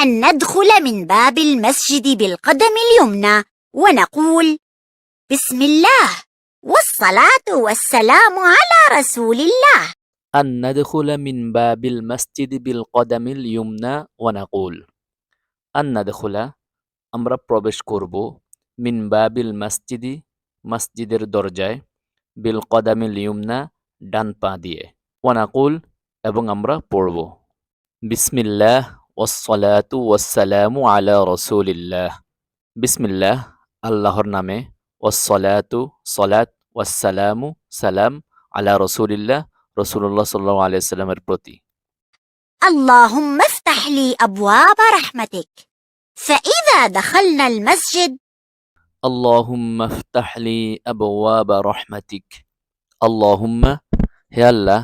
أن ندخل من باب المسجد بالقدم اليمنى ونقول بسم الله والصلاة والسلام على رسول الله أن ندخل من باب المسجد بالقدم اليمنى ونقول أن ندخل আমরা প্রবেশ করব মিন বাবিল মসজিদি মসজিদের দরজায় বিল কদামিল ইউমনা ডান পা দিয়ে ওয়ানাকুল এবং আমরা পড়ব বিসমিল্লাহ ওয়াসসালাতু ওয়াসসালামু আলা রসুলিল্লাহ বিসমিল্লাহ আল্লাহর নামে ওয়াসসালাতু সলাত ওয়াসসালামু সালাম আলা রসুলিল্লাহ রসুল্লাহ সাল্লাহ আলিয়া সাল্লামের প্রতি اللهم افتح لي أبواب رحمتك فإذا دخلنا المسجد আল্লাহুম্মা ইফতাহলি আবওয়াবা রহমাতিক আল্লাহুম্মা হে আল্লাহ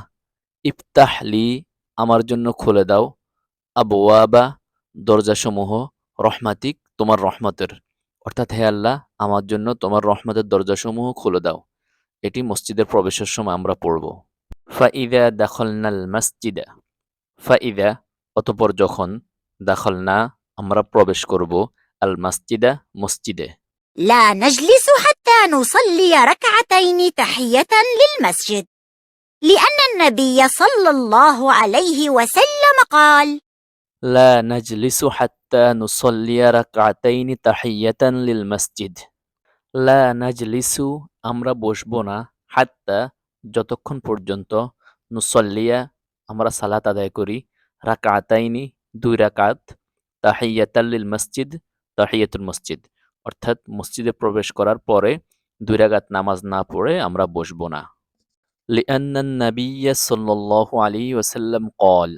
ইফতাহলি আমার জন্য খুলে দাও আবওয়াবা দরজাসমূহ রহমাতিক তোমার রহমতের অর্থাৎ হে আল্লাহ আমার জন্য তোমার রহমতের দরজাসমূহ খুলে দাও এটি মসজিদের প্রবেশের সময় আমরা পড়ব ফাইদা দাখলনাল মসজিদা ফাইদা অতপর যখন দাখলনা আমরা প্রবেশ করব আল মসজিদা মসজিদে لا نجلس حتى نصلي ركعتين تحية للمسجد لأن النبي صلى الله عليه وسلم قال লা নাজলিসু হাত্তা নুসল্লিয়া রাকাতাইনি তাহিয়াতান লিল মসজিদ। লা নাজলিসু, আমরা বসবো হাত্তা যতক্ষণ পর্যন্ত নুসল্লিয়া আমরা সালাত আদায় করি, রাকাতাইনি দুই রাকাত, তাহিয়াতান লিল মসজিদ, তাহিয়াতুল মসজিদ। অর্থাৎ মসজিদে প্রবেশ করার পরে দুই রাকাত নামাজ না পড়ে আমরা বসবো না। লিআন্নান নাবিয়্যা সাল্লাল্লাহু আলাইহি ওয়াসাল্লাম কল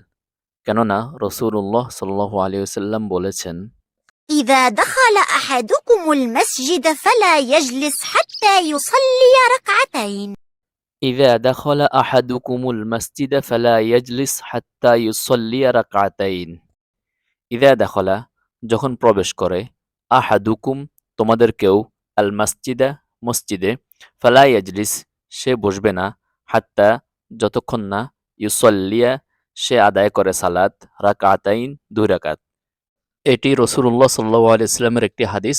কেননা রসুল্লাহ সাল্লাহ আলী ওসাল্লাম বলেছেন إذا دخل أحدكم المسجد فلا يجلس حتى يصلي ركعتين إذا دخل أحدكم المسجد فلا يجلس حتى يصلي ركعتين إذا دخل যখন প্রবেশ করে আহাদুকুম তোমাদের কেউ আল মসজিদা মসজিদে ফালা ইয়াজলিস সে বসবে না হাত্তা যতক্ষণ না ইউসল্লিয়া সে আদায় করে সালাত রাকাতাইন দুই রাকাত এটি রসুল্লাহ সাল্লাহ আলিয়াল্লামের একটি হাদিস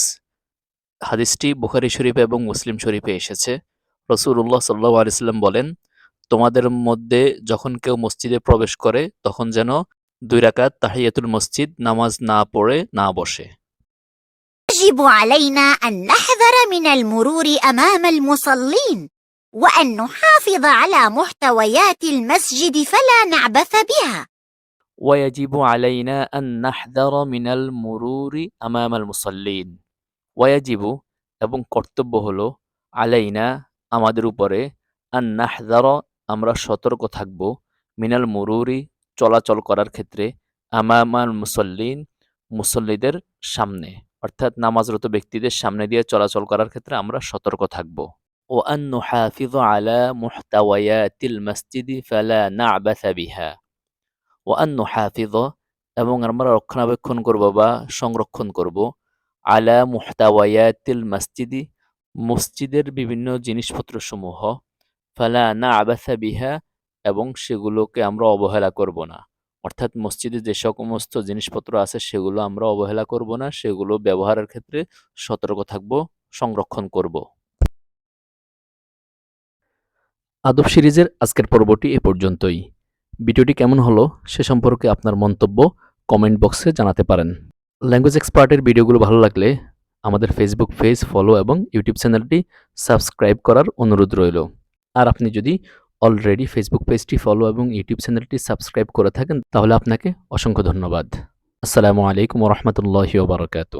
হাদিসটি বুখারি শরীফে এবং মুসলিম শরীফে এসেছে রসুল্লাহ সাল্লাহ আলিয়াল্লাম বলেন তোমাদের মধ্যে যখন কেউ মসজিদে প্রবেশ করে তখন যেন দুই রাকাত তাহিয়াতুল মসজিদ নামাজ না পড়ে না বসে يجب علينا أن نحذر من المرور أمام المصلين وأن نحافظ على محتويات المسجد فلا نعبث بها ويجب علينا أن نحذر من المرور أمام المصلين ويجب এবং কর্তব্য হলো আলাইনা আমাদের উপরে আন নাহদার আমরা সতর্ক থাকব মিনাল মুরুরি চলাচল করার ক্ষেত্রে আমামাল মুসল্লিন মুসল্লিদের সামনে অর্থাৎ নামাজরত ব্যক্তিদের সামনে দিয়ে চলাচল করার ক্ষেত্রে আমরা সতর্ক থাকব ও আন নুহাফিজ আলা মুহতাওয়ায়াতিল মসজিদি ফালা না'বাথ বিহা ও আন নুহাফিজ এবং আমরা রক্ষণাবেক্ষণ করব বা সংরক্ষণ করব আলা মুহতাওয়ায়াতিল মসজিদি মসজিদের বিভিন্ন জিনিসপত্র সমূহ ফালা না আবাসা বিহা এবং সেগুলোকে আমরা অবহেলা করব না। অর্থাৎ মসজিদে যে সমস্ত জিনিসপত্র আছে সেগুলো আমরা অবহেলা করব না, সেগুলো ব্যবহারের ক্ষেত্রে সতর্ক থাকব, সংরক্ষণ করব। আদব সিরিজের আজকের পর্বটি এ পর্যন্তই। ভিডিওটি কেমন হলো সে সম্পর্কে আপনার মন্তব্য কমেন্ট বক্সে জানাতে পারেন। ল্যাঙ্গুয়েজ এক্সপার্টের ভিডিওগুলো ভালো লাগলে আমাদের ফেসবুক পেজ, ফলো এবং ইউটিউব চ্যানেলটি সাবস্ক্রাইব করার অনুরোধ রইল। আর আপনি যদি অলরেডি ফেসবুক পেজটি ফলো এবং ইউটিউব চ্যানেলটি সাবস্ক্রাইব করে থাকেন, তাহলে আপনাকে অসংখ্য ধন্যবাদ। আসসালামু আলাইকুম রহমতুল্লাহি ওবরাকাতু